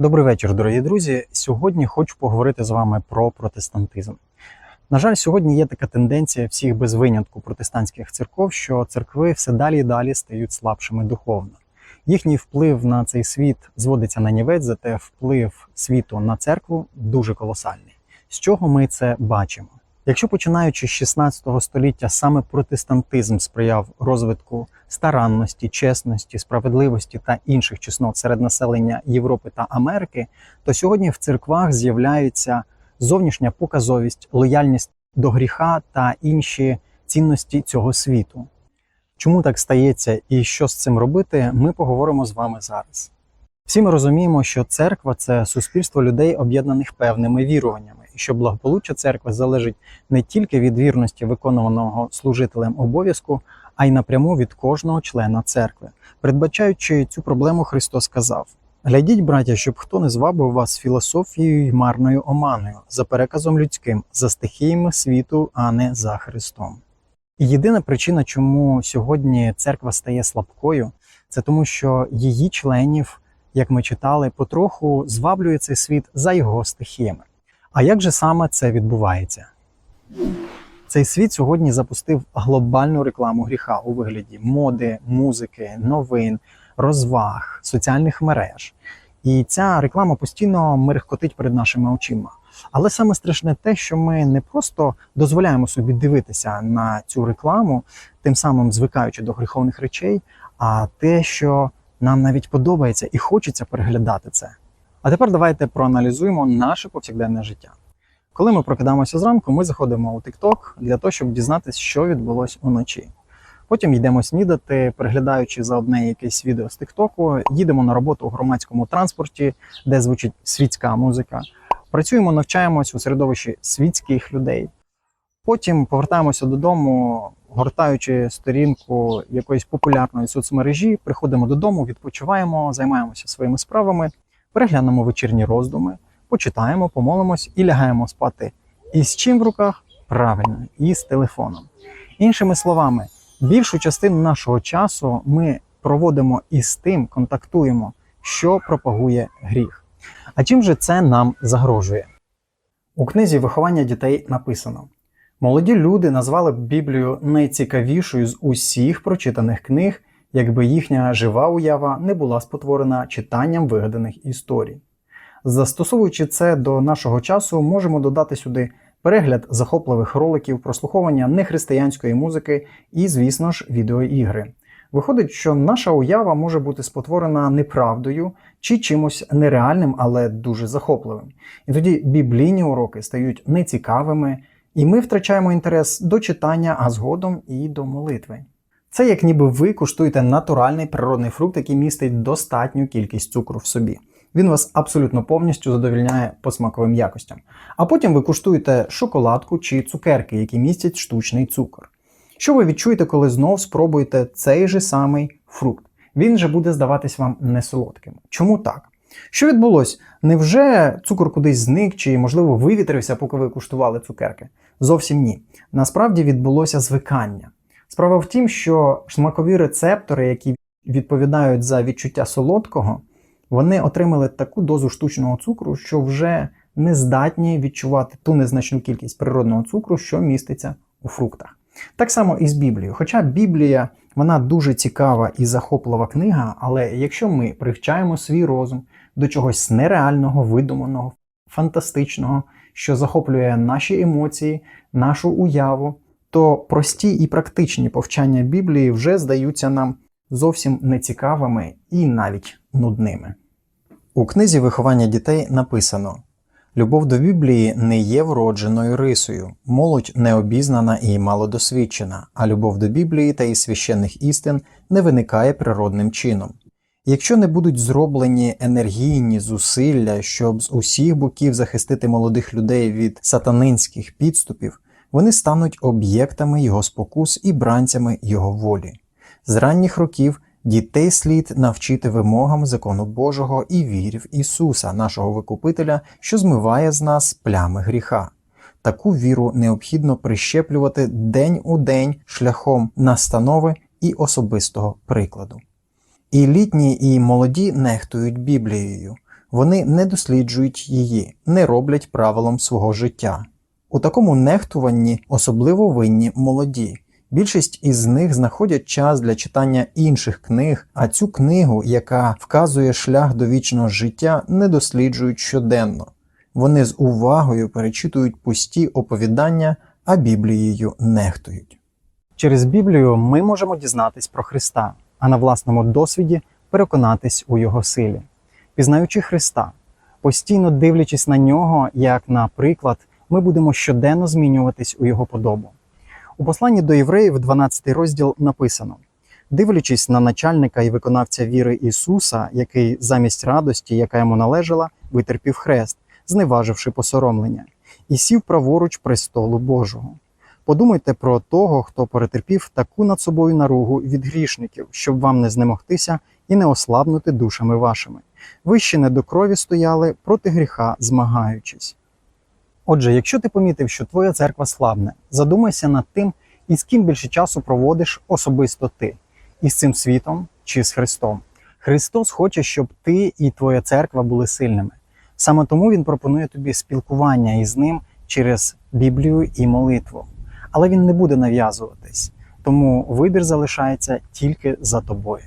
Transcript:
Добрий вечір, дорогі друзі. Сьогодні хочу поговорити з вами про протестантизм. На жаль, сьогодні є така тенденція всіх без винятку протестантських церков, що церкви все далі і далі стають слабшими духовно. Їхній вплив на цей світ зводиться на нівець, зате вплив світу на церкву дуже колосальний. З чого ми це бачимо? Якщо починаючи з 16 століття саме протестантизм сприяв розвитку старанності, чесності, справедливості та інших чеснот серед населення Європи та Америки, то сьогодні в церквах з'являється зовнішня показовість, лояльність до гріха та інші цінності цього світу. Чому так стається і що з цим робити, ми поговоримо з вами зараз. Всі ми розуміємо, що церква це суспільство людей, об'єднаних певними віруваннями, що благополуччя церкви залежить не тільки від вірності виконуваного служителем обов'язку, а й напряму від кожного члена церкви. Передбачаючи цю проблему, Христос сказав: Глядіть, браття, щоб хто не звабив вас філософією й марною оманою, за переказом людським, за стихіями світу, а не за Христом. І єдина причина, чому сьогодні церква стає слабкою, це тому, що її членів, як ми читали, потроху зваблює цей світ за його стихіями. А як же саме це відбувається? Цей світ сьогодні запустив глобальну рекламу гріха у вигляді моди, музики, новин, розваг, соціальних мереж. І ця реклама постійно мерехкотить перед нашими очима. Але саме страшне те, що ми не просто дозволяємо собі дивитися на цю рекламу, тим самим звикаючи до гріховних речей, а те, що нам навіть подобається і хочеться переглядати це. А тепер давайте проаналізуємо наше повсякденне життя. Коли ми прокидаємося зранку, ми заходимо у TikTok для того, щоб дізнатися, що відбулось уночі. Потім йдемо снідати, переглядаючи за одне якесь відео з TikTok, їдемо на роботу у громадському транспорті, де звучить світська музика. Працюємо, навчаємось у середовищі світських людей. Потім повертаємося додому, гортаючи сторінку якоїсь популярної соцмережі, приходимо додому, відпочиваємо, займаємося своїми справами, переглянемо вечірні роздуми, почитаємо, помолимось і лягаємо спати. І з чим в руках? Правильно, і з телефоном. Іншими словами, більшу частину нашого часу ми проводимо із тим, контактуємо, що пропагує гріх. А чим же це нам загрожує? У книзі виховання дітей написано: молоді люди назвали Біблію найцікавішою з усіх прочитаних книг, якби їхня жива уява не була спотворена читанням вигаданих історій. Застосовуючи це до нашого часу, можемо додати сюди перегляд захопливих роликів, прослуховування нехристиянської музики і, звісно ж, відеоігри. Виходить, що наша уява може бути спотворена неправдою чи чимось нереальним, але дуже захопливим. І тоді біблійні уроки стають нецікавими, і ми втрачаємо інтерес до читання, а згодом і до молитви. Це як ніби ви куштуєте натуральний природний фрукт, який містить достатню кількість цукру в собі. Він вас абсолютно повністю задовільняє по смаковим якостям. А потім ви куштуєте шоколадку чи цукерки, які містять штучний цукор. Що ви відчуєте, коли знов спробуєте цей же самий фрукт? Він же буде здаватись вам несолодким. Чому так? Що відбулося? Невже цукор кудись зник чи, можливо, вивітрився, поки ви куштували цукерки? Зовсім ні. Насправді відбулося звикання. Справа в тім, що смакові рецептори, які відповідають за відчуття солодкого, вони отримали таку дозу штучного цукру, що вже не здатні відчувати ту незначну кількість природного цукру, що міститься у фруктах. Так само і з Біблією. Хоча Біблія вона дуже цікава і захоплива книга, але якщо ми привчаємо свій розум до чогось нереального, видуманого, фантастичного, що захоплює наші емоції, нашу уяву, то прості і практичні повчання Біблії вже здаються нам зовсім нецікавими і навіть нудними. У книзі виховання дітей написано. Любов до Біблії не є вродженою рисою, молодь необізнана і малодосвідчена, а любов до Біблії та і священних істин не виникає природним чином. Якщо не будуть зроблені енергійні зусилля, щоб з усіх боків захистити молодих людей від сатанинських підступів, вони стануть об'єктами його спокус і бранцями його волі. З ранніх років Дітей слід навчити вимогам закону Божого і вірі в Ісуса, нашого Викупителя, що змиває з нас плями гріха. Таку віру необхідно прищеплювати день у день шляхом настанови і особистого прикладу. І літні, і молоді нехтують Біблією. Вони не досліджують її, не роблять правилом свого життя. У такому нехтуванні особливо винні молоді. Більшість із них знаходять час для читання інших книг, а цю книгу, яка вказує шлях до вічного життя, не досліджують щоденно. Вони з увагою перечитують пусті оповідання, а Біблією нехтують. Через Біблію ми можемо дізнатись про Христа, а на власному досвіді переконатись у Його силі. Пізнаючи Христа, постійно дивлячись на нього, як на приклад, ми будемо щоденно змінюватись у Його подобу. У посланні до євреїв, 12 розділ, написано: дивлячись на начальника і виконавця віри Ісуса, який замість радості, яка йому належала, витерпів хрест, зневаживши посоромлення, і сів праворуч престолу Божого. Подумайте про того, хто перетерпів таку над собою наругу від грішників, щоб вам не знемогтися і не ослабнути душами вашими. Ви ще не до крові стояли проти гріха, змагаючись. Отже, якщо ти помітив, що твоя церква слабне, задумайся над тим, із ким більше часу проводиш особисто ти, із цим світом чи з Христом. Христос хоче, щоб ти і твоя церква були сильними. Саме тому Він пропонує тобі спілкування із ним через Біблію і молитву. Але він не буде нав'язуватись, тому вибір залишається тільки за тобою.